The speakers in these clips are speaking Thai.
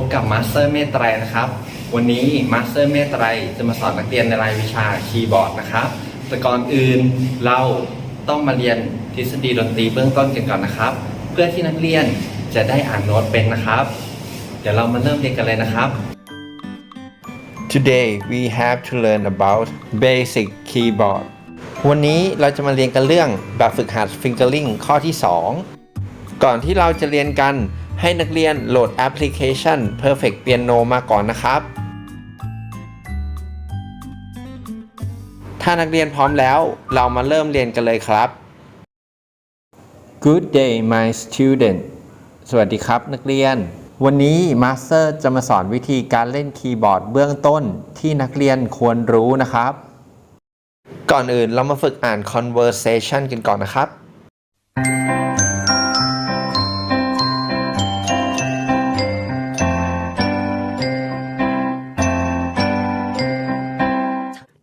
บกับมาสเตอร์เมตไตรนะครับ วันนี้มาสเตอร์เมตไตรจะมาสอนนักเรียนในรายวิชาคีย์บอร์ดนะครับแต่ก่อนอื่นเราต้องมาเรียนทฤษฎีดนตรีเบื้องต้นกันก่อนนะครับ เพื่อที่นักเรียนจะได้อ่านโน้ตเป็นนะครับ เดี๋ยวเรามาเริ่มเรียนกันเลยนะครับ Today we have to learn about basic keyboard วันนี้เราจะมาเรียนกันเรื่องแบบฝึกหัด fingering ข้อที่ 2 ก่อนที่เราจะเรียนกัน ให้นักเรียนโหลดแอปพลิเคชัน Perfect Piano มาก่อนนะครับ ถ้านักเรียนพร้อมแล้วเรามาเริ่มเรียนกันเลยครับ Good day my student สวัสดีครับนักเรียน วันนี้มาสเตอร์จะมาสอนวิธีการเล่นคีย์บอร์ดเบื้องต้นที่นักเรียนควรรู้นะครับ ก่อนอื่นเรามาฝึกอ่าน conversation กันก่อนนะครับ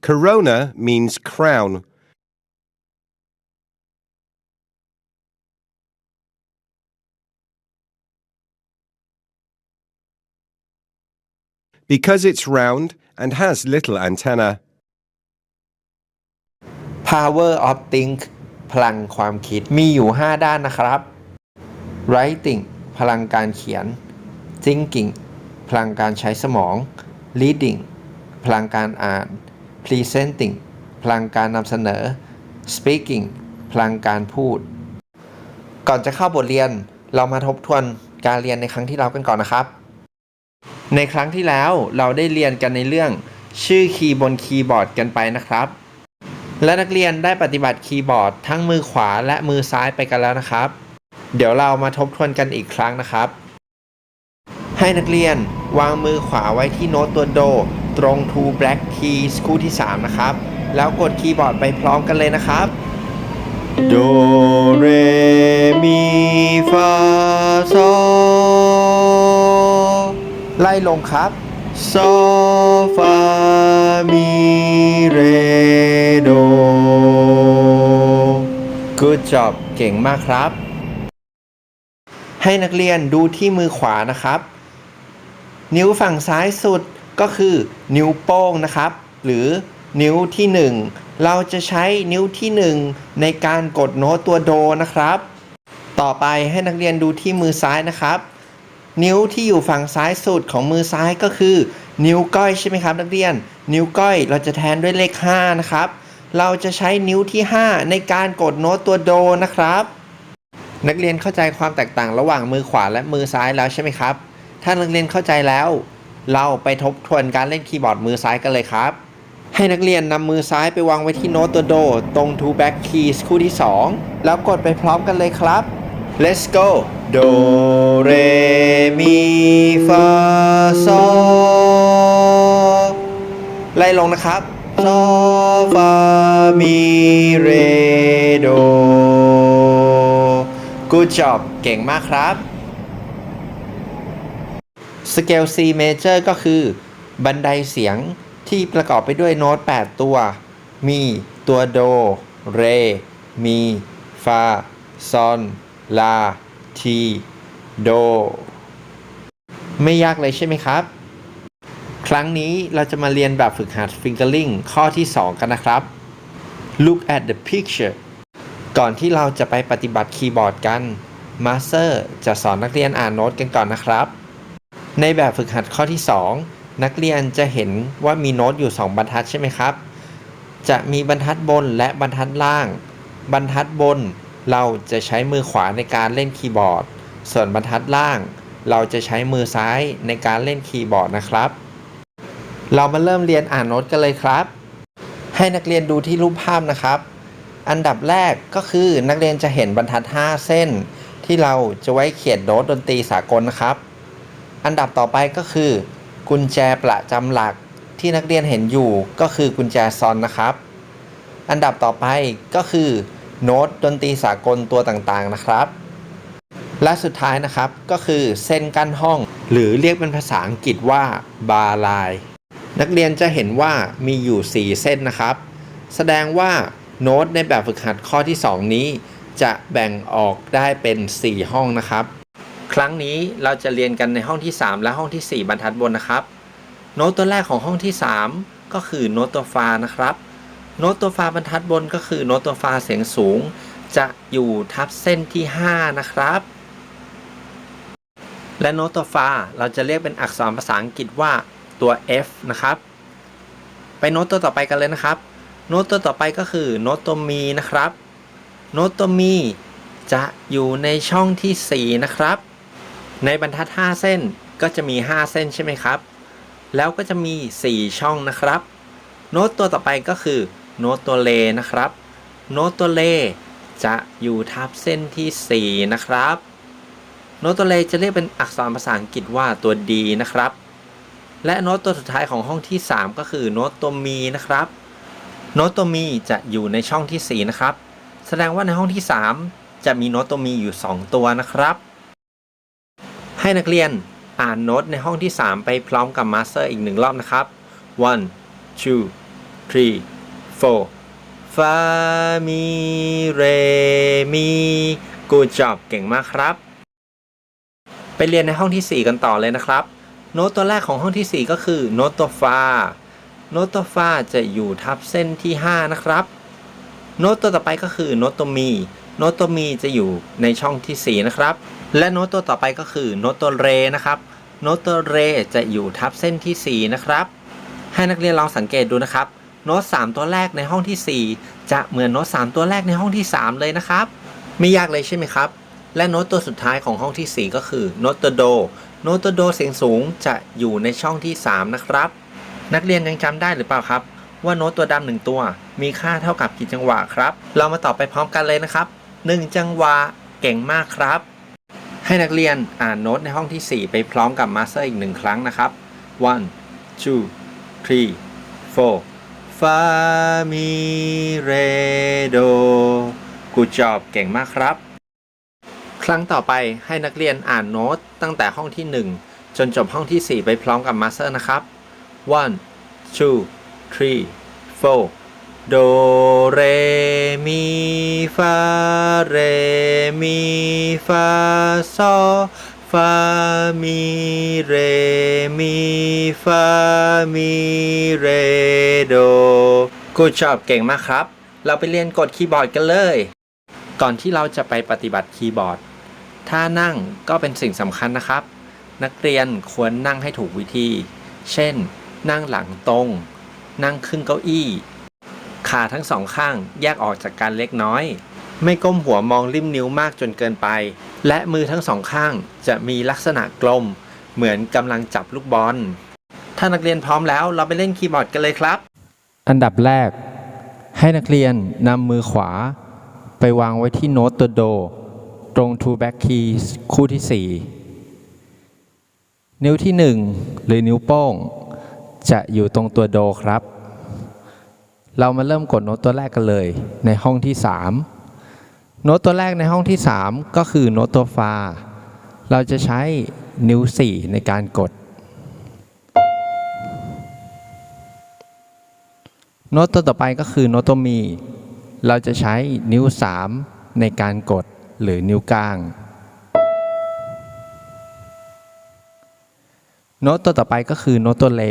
Corona means crown. Because it's round and has little antenna. power of think พลังความคิดมีอยู่ 5 ด้านนะครับ writing พลังการเขียน thinking พลังการใช้สมอง reading พลังการอ่าน presenting พลังการนำเสนอ speaking พลังการพูด ก่อนจะเข้าบทเรียนเรามาทบทวนการเรียนในครั้งที่แล้วกันก่อนนะครับ ในครั้งที่แล้วเราได้เรียนกันในเรื่องชื่อคีย์บนคีย์บอร์ดกันไปนะครับ และนักเรียนได้ปฏิบัติคีย์บอร์ดทั้งมือขวาและมือซ้ายไปกันแล้วนะครับ เดี๋ยวเรามาทบทวนกันอีกครั้งนะครับ ให้นักเรียนวางมือขวาไว้ที่โน้ตตัวโด ตรง to black keys คู่ที่ 3 นะครับ แล้วกดคีย์บอร์ดไปพร้อมกันเลยนะครับ โดเรมีฟาโซไล่ลงครับโซฟามีเรโด Good job เก่งมากครับ ให้นักเรียนดูที่มือขวานะครับ นิ้วฝั่งซ้ายสุด ก็คือนิ้วโป้งนะครับ หรือนิ้วที่ 1 เราจะใช้นิ้วที่ 1 ในการกดโน้ตตัวโดนะครับ ต่อไปให้นักเรียนดูที่มือซ้ายนะครับ นิ้วที่อยู่ฝั่งซ้ายสุดของมือซ้ายก็คือ นิ้วก้อยใช่ไหมครับ นักเรียน นิ้วก้อยเราจะแทนด้วยเลข 5 นะครับ เราจะใช้นิ้วที่ 5 ในการกดโน้ตตัวโดนะครับ นักเรียนเข้าใจความแตกต่างระหว่างมือขวาและมือซ้ายแล้วใช่ไหมครับ ถ้านักเรียนเข้าใจแล้ว เราไปทบทวนการเล่นคีย์บอร์ดมือซ้ายกันเลยครับ ให้นักเรียนนำมือซ้ายไปวางไว้ที่โน้ตตัวโด ตรง to back keys คู่ที่ 2 แล้วกดไปพร้อมกันเลยครับ let's go do re mi fa so ไล่ลงนะครับ so fa mi re do good job เก่งมากครับ สเกล C major ก็คือบันไดเสียงที่ประกอบไปด้วยโน้ต 8 ตัว มีตัวโด เร มี ฟา ซอน ลา ที โด ไม่ยากเลยใช่ไหมครับ ครั้งนี้เราจะมาเรียนแบบฝึกหัด fingering ข้อที่ 2 กันนะครับ look at the picture ก่อนที่เราจะไปปฏิบัติคีย์บอร์ดกัน มาสเตอร์จะสอนนักเรียนอ่านโน้ตกันก่อนนะครับ ในแบบฝึกหัดข้อที่ 2 นักเรียนจะเห็นว่ามีโน้ตอยู่ 2 บรรทัดใช่ไหมครับ จะมีบรรทัดบนและบรรทัดล่าง บรรทัดบนเราจะใช้มือขวาในการเล่นคีย์บอร์ด ส่วนบรรทัดล่าง เราจะใช้มือซ้ายในการเล่นคีย์บอร์ดนะครับ เรามาเริ่มเรียนอ่านโน้ตกันเลยครับ ให้นักเรียนดูที่รูปภาพนะครับ อันดับแรกก็คือนักเรียนจะเห็นบรรทัด 5 เส้น ที่เราจะไว้เขียนโน้ตดนตรีสากลนะครับ อันดับต่อไปก็คือ กุญแจประจำหลักที่นักเรียนเห็นอยู่ก็คือกุญแจซอนนะครับ อันดับต่อไปก็คือโน้ตดนตรีสากลตัวต่างๆนะครับ และสุดท้ายนะครับก็คือเส้นกั้นห้อง หรือเรียกเป็นภาษาอังกฤษว่าบาร์ไลน์นักเรียนจะเห็นว่ามีอยู่ 4 เส้นนะครับ แสดงว่าโน้ตในแบบฝึกหัดข้อที่ 2 นี้ จะแบ่งออกได้เป็น 4 ห้องนะครับ ครั้งนี้เราจะเรียนกันในห้องที่ 3 และห้องทีสี่ 4 บรรทัดบนนะครับ โน้ตตัวแรกของห้องที่ 3 ก็คือโน้ตตัวฟานะครับ โน้ตตัวฟาบรรทัดบนก็คือโน้ตตัวฟาเสียงสูง จะอยู่ทับเส้นที่ 5 นะครับ และโน้ตตัวฟาเราจะเรียกเป็นอักษรภาษาอังกฤษว่าตัว F นะครับ ไปโน้ตตัวต่อไปกันเลยนะครับ โน้ตตัวต่อไปก็คือโน้ตตัวมีนะครับ โน้ตตัวมีจะอยู่ในช่องทีสี่4 นะครับ ในบรรทัด 5 เส้นก็จะมี 5 เส้นใช่ไหมครับ แล้วก็จะมี 4 ช่องนะครับ โน้ตตัวต่อไปก็คือ โน้ตตัวเลนะครับ โน้ตตัวเลจะอยู่ทับเส้นที่ 4 นะครับ โน้ตตัวเลจะเรียกเป็นอักษรภาษาอังกฤษว่าตัว D นะครับ และโน้ตตัวสุดท้ายของห้องที่ 3 ก็คือโน้ตตัวมีนะครับ โน้ตตัวมีจะอยู่ในช่องที่ 4 นะครับ แสดงว่าในห้องที่ 3 จะมีโน้ตตัวมีอยู่ 2 ตัวนะครับ ให้นักเรียนอ่านโน้ตในห้องที่ 3 ไปพร้อมกับมาสเตอร์อีกหนึ่งรอบนะครับ one two three four ฟามีเรมีกูจอบเก่งมากครับ ไปเรียนในห้องที่ 4 กันต่อเลยนะครับ โน้ตตัวแรกของห้องที่ 4 ก็คือโน้ตตัวฟาโน้ตตัวฟาจะอยู่ทับเส้นที่ 5 นะครับ โน้ตตัวต่อไปก็คือโน้ตตัวมี โน้ตตัวมีจะอยู่ในช่องที่ 4 นะครับ และโน้ตตัวต่อไปก็คือโน้ตตัวเรนะครับ โน้ตตัวเรจะอยู่ทับเส้นที่ 4 นะครับ ให้นักเรียนลองสังเกตดูนะครับ โน้ต 3 ตัวแรกในห้องที่ 4 จะเหมือนโน้ต 3 ตัวแรกในห้องที่ 3 เลยนะครับ ไม่ยากเลยใช่ไหมครับ และโน้ตตัวสุดท้ายของห้องที่ 4 ก็คือโน้ตตัวโด โน้ตตัวโดเสียงสูงจะอยู่ในช่องที่ 3 นะครับ นักเรียนยังจำได้หรือเปล่าครับว่าโน้ตตัวดำหนึ่งตัวมีค่าเท่ากับกี่จังหวะครับ เรามาตอบไปพร้อมกันเลยนะครับ 1 จังหวะเก่งมากครับ ให้นักเรียนอ่านโน้ตในห้องที่ 4 ไปพร้อมกับมาสเตอร์อีกหนึ่งครั้งนะครับ one two three four ฟามีเรโดกูจอบเก่งมากครับ ครั้งต่อไปให้นักเรียนอ่านโน้ตตั้งแต่ห้องที่ 1 จนจบห้องที่ 4 ไปพร้อมกับมาสเตอร์นะครับ one two three four โดเรมีฟาเรมีฟาโซฟามีเรมีฟามีเรโดกูชอบเก่งมากครับ เราไปเรียนกดคีย์บอร์ดกันเลย ก่อนที่เราจะไปปฏิบัติคีย์บอร์ดท่านั่งก็เป็นสิ่งสำคัญนะครับ นักเรียนควรนั่งให้ถูกวิธี เช่น นั่งหลังตรง นั่งครึ่งเก้าอี้ ขาทั้งสองข้างแยกออกจากกันเล็กน้อย ไม่ก้มหัวมองริมนิ้วมากจนเกินไป และมือทั้งสองข้างจะมีลักษณะกลม เหมือนกำลังจับลูกบอล ถ้านักเรียนพร้อมแล้วเราไปเล่นคีย์บอร์ดกันเลยครับ อันดับแรก ให้นักเรียนนำมือขวา ไปวางไว้ที่โน้ตตัวโด ตรง two back keys คู่ที่ 4 นิ้วที่ 1 หรือนิ้วโป้ง จะอยู่ตรงตัวโดครับ เรามาเริ่มกดโน้ตตัวแรกกันเลยในห้องที่ 3 โน้ตตัวแรกในห้องที่ 3 ก็คือโน้ตตัวฟา เราจะใช้นิ้ว 4 ในการกด โน้ตตัวต่อไปก็คือโน้ตตัวมี เราจะใช้นิ้ว 3 ในการกดหรือนิ้วกลาง โน้ตตัวต่อไปก็คือโน้ตตัวเล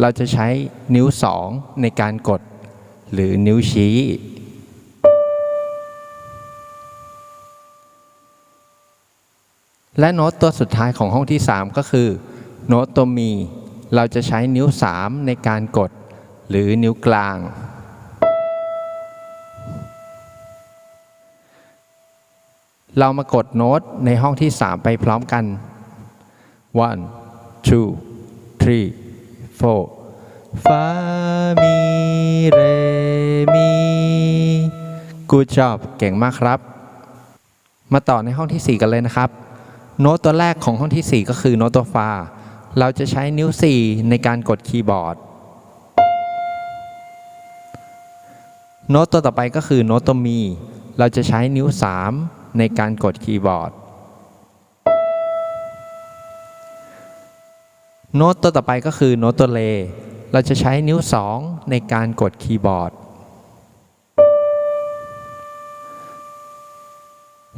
เราจะใช้นิ้ว 2 ในการกด หรือนิ้วชี้ และโน้ตตัวสุดท้ายของห้องที่ 3 ก็คือ โน้ตตัวมี เราจะใช้นิ้ว 3 ในการกด หรือนิ้วกลาง เรามากดโน้ตในห้องที่ 3 ไปพร้อมกัน one two three four ฟามีเร กูจอบเก่งมากครับ มาต่อในห้องที่ 4 กันเลยนะครับ โน้ตตัวแรกของห้องที่ 4 ก็คือโน้ตตัวฟา เราจะใช้นิ้ว 4 ในการกดคีย์บอร์ด โน้ตตัวต่อไปก็คือโน้ตตัวมี เราจะใช้นิ้ว 3 ในการกดคีย์บอร์ด โน้ตตัวต่อไปก็คือโน้ตตัวเล เราจะใช้นิ้ว 2 ในการกดคีย์บอร์ด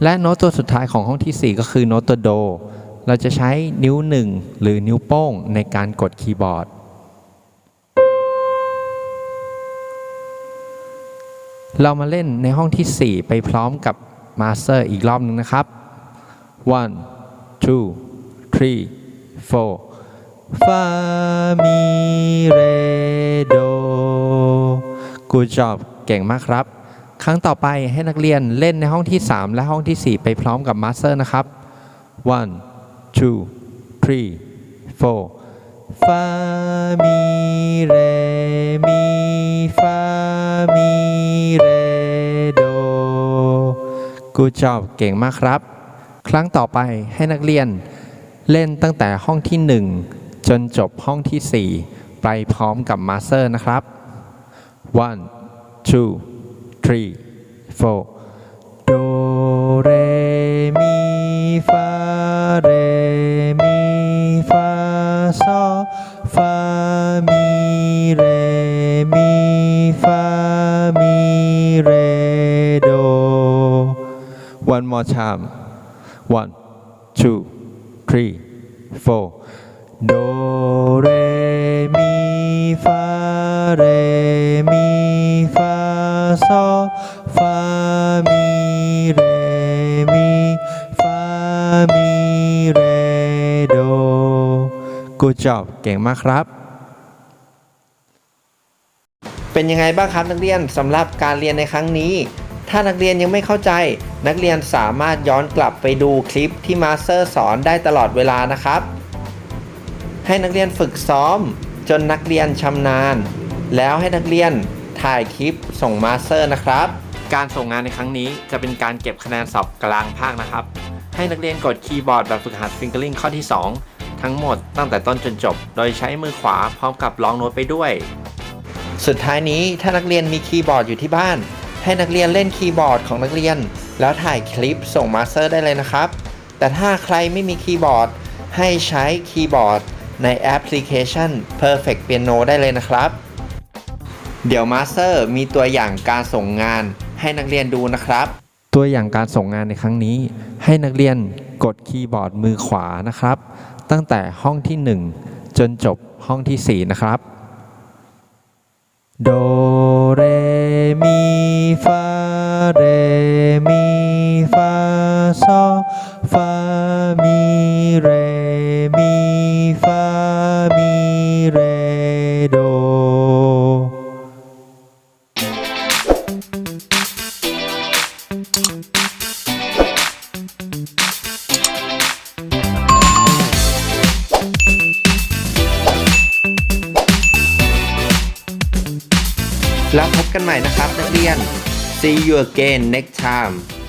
และโน้ตตัวสุดท้ายของห้องที่ 4 ก็คือโน้ตตัวโด เราจะใช้นิ้ว 1 หรือนิ้วโป้งในการกดคีย์บอร์ด เรามาเล่นในห้องที่ 4 ไปพร้อมกับมาสเตอร์อีกรอบหนึ่งนะครับ one two three four ฟามีเรโด Good job เก่งมากครับ ครั้งต่อไปให้นักเรียนเล่นในห้องที่ 3 และห้องที่ 4 ไปพร้อมกับมาสเตอร์นะครับ one two three four ฟามีเรมีฟามีเรโด Good job เก่งมากครับ ครั้งต่อไปให้นักเรียนเล่นตั้งแต่ห้องที่ 1 จนจบห้องที่ 4 ไปพร้อมกับมาสเตอร์นะครับ one two three four โดเรมีฟาเรมีฟาซอฟามีเรมีฟามีเรโด one more time one two three four โดเรมีฟาเรมีฟา ซอฟามีเรมีฟามีเรโด Good job เก่งมากครับ เป็นยังไงบ้างครับนักเรียนสำหรับการเรียนในครั้งนี้ ถ้านักเรียนยังไม่เข้าใจ นักเรียนสามารถย้อนกลับไปดูคลิปที่มาสเตอร์สอนได้ตลอดเวลานะครับ ให้นักเรียนฝึกซ้อมจนนักเรียนชำนาญ แล้วให้นักเรียน ถ่ายคลิปส่งมาสเตอร์นะครับ การส่งงานในครั้งนี้จะเป็นการเก็บคะแนนสอบกลางภาคนะครับ ให้นักเรียนกดคีย์บอร์ดแบบฝึกหัด Fingering ข้อที่ 2 ทั้งหมดตั้งแต่ต้นจนจบ โดยใช้มือขวาพร้อมกับร้องโน้ตไปด้วย สุดท้ายนี้ถ้านักเรียนมีคีย์บอร์ดอยู่ที่บ้าน ให้นักเรียนเล่นคีย์บอร์ดของนักเรียน แล้วถ่ายคลิปส่งมาสเตอร์ได้เลยนะครับ แต่ถ้าใครไม่มีคีย์บอร์ด ให้ใช้คีย์บอร์ดในแอปพลิเคชัน Perfect Piano ได้เลยนะครับ เดี๋ยวมาสเตอร์มีตัวอย่างการส่งงานให้นักเรียนดูนะครับ ตัวอย่างการส่งงานในครั้งนี้ ให้นักเรียนกดคีย์บอร์ดมือขวานะครับ ตั้งแต่ห้องที่ 1 จนจบห้องที่ 4 นะครับ โดเรมีฟาเรมีฟาซอฟามีเรมีฟา you again next time